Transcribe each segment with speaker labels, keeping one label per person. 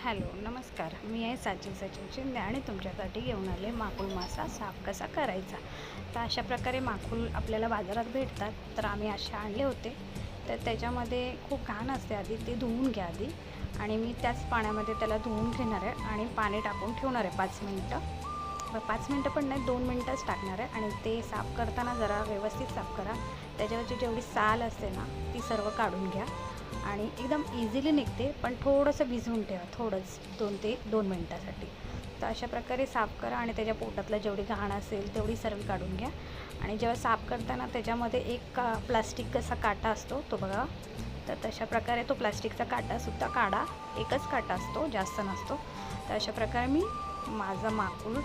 Speaker 1: Hello नमस्कार. मी आहे सचिन सचिन शिंदे आणि तुमच्यासाठी घेऊन आले माकूल मासा साफ कसा करायचा? तर अशा प्रकारे माकुल आपल्याला बाजारात भेटतात तर आम्ही असे आणले होते. तर त्याच्यामध्ये खूप घाण असते आधी ते धुवून घ्या आधी. आणि मी त्याच पाण्यामध्ये त्याला धुवून घेणार आहे आणि पाणी टाकून ठेवणार आहे पाच मिनटं. पाच मिनटं पण नाही दोन मिनटंच टाकणार आहे आणि ते साफ करताना जरा व्यवस्थित साफ करा. त्याच्यावरची जेवढी साल असते ना ती सर्व काढून घ्या. आणि एकदम इझिली निघते पण थोडंसं भिजवून ठेवा थोडंच दोन ते दोन मिनटासाठी. तर अशा प्रकारे साफ करा आणि त्याच्या पोटातलं जेवढी घाण असेल तेवढी सर्व काढून घ्या. आणि जेव्हा साफ करताना त्याच्यामध्ये एक का प्लास्टिक कसा काटा असतो तो बघा. तर तशा प्रकारे तो प्लास्टिकचा काटासुद्धा काढा. एकच काटा असतो जास्त नसतो. तर अशा प्रकारे मी माझा माकूल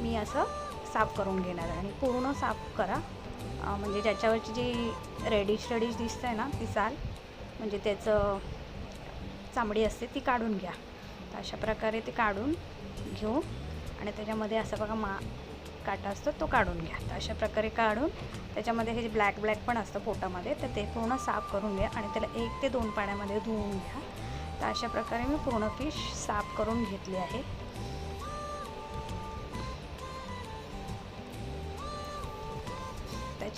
Speaker 1: मी असं साफ करून घेणार आणि पूर्ण साफ करा. म्हणजे ज्याच्यावरची जी रेडिश रेडिश दिसते आहे ना ती साल म्हणजे त्याचं चामडी असते ती काढून घ्या. तर अशा प्रकारे ती काढून घेऊ. आणि त्याच्यामध्ये असं बघा मा काटा असतो तो काढून घ्या. तर अशा प्रकारे काढून त्याच्यामध्ये हे जे ब्लॅक ब्लॅक पण असतं पोटामध्ये तर ते पूर्ण साफ करून घ्या आणि त्याला एक ते दोन पाण्यामध्ये धुवून घ्या. तर अशा प्रकारे मी पूर्ण फिश साफ करून घेतली आहे.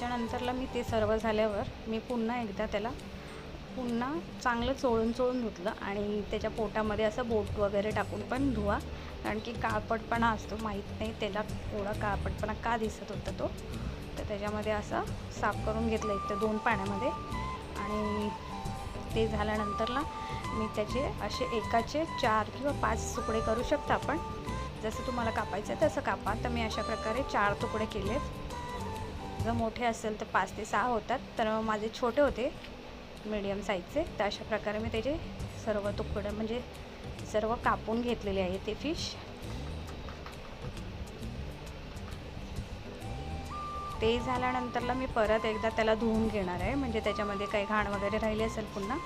Speaker 1: त्याच्यानंतरला मी ते सर्व झाल्यावर मी पुन्हा एकदा त्याला पुन्हा चांगलं चोळून चोळून धुतलं आणि त्याच्या पोटामध्ये असं बोट वगैरे टाकून पण धुवा. कारण की काळपटपणा असतो माहीत नाही त्याला एवढा काळपटपणा का दिसत होता तो. तर त्याच्यामध्ये असं साफ करून घेतलं एक तर दोन पाण्यामध्ये आणि ते झाल्यानंतरला मी त्याचे असे एकाचे चार किंवा पाच तुकडे करू शकता आपण. जसं तुम्हाला कापायचं आहे तसं कापा. तर मी अशा प्रकारे चार तुकडे केलेत. जर मोठे असेल तर पाच ते सहा होतात. तर माझे छोटे होते मीडियम साईजचे तर अशा प्रकारे मी त्याचे सर्व तुकडं म्हणजे सर्व कापून घेतलेले आहे ते फिश ते झाल्यानंतरला मी परत एकदा त्याला धुवून घेणार आहे. म्हणजे त्याच्यामध्ये काही घाण वगैरे राहिली असेल पुन्हा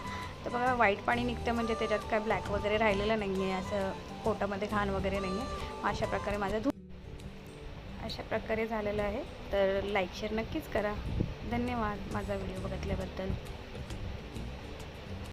Speaker 1: तर बघा वाईट पाणी निघतं म्हणजे त्याच्यात काय ब्लॅक वगैरे राहिलेलं नाही आहे असं पोटामध्ये घाण वगैरे नाही आहे अशा प्रकारे माझं धु अशा प्रकारे झालेलं आहे. तर लाईक शेअर नक्कीच करा. धन्यवाद माझा व्हिडिओ बघितल्याबद्दल.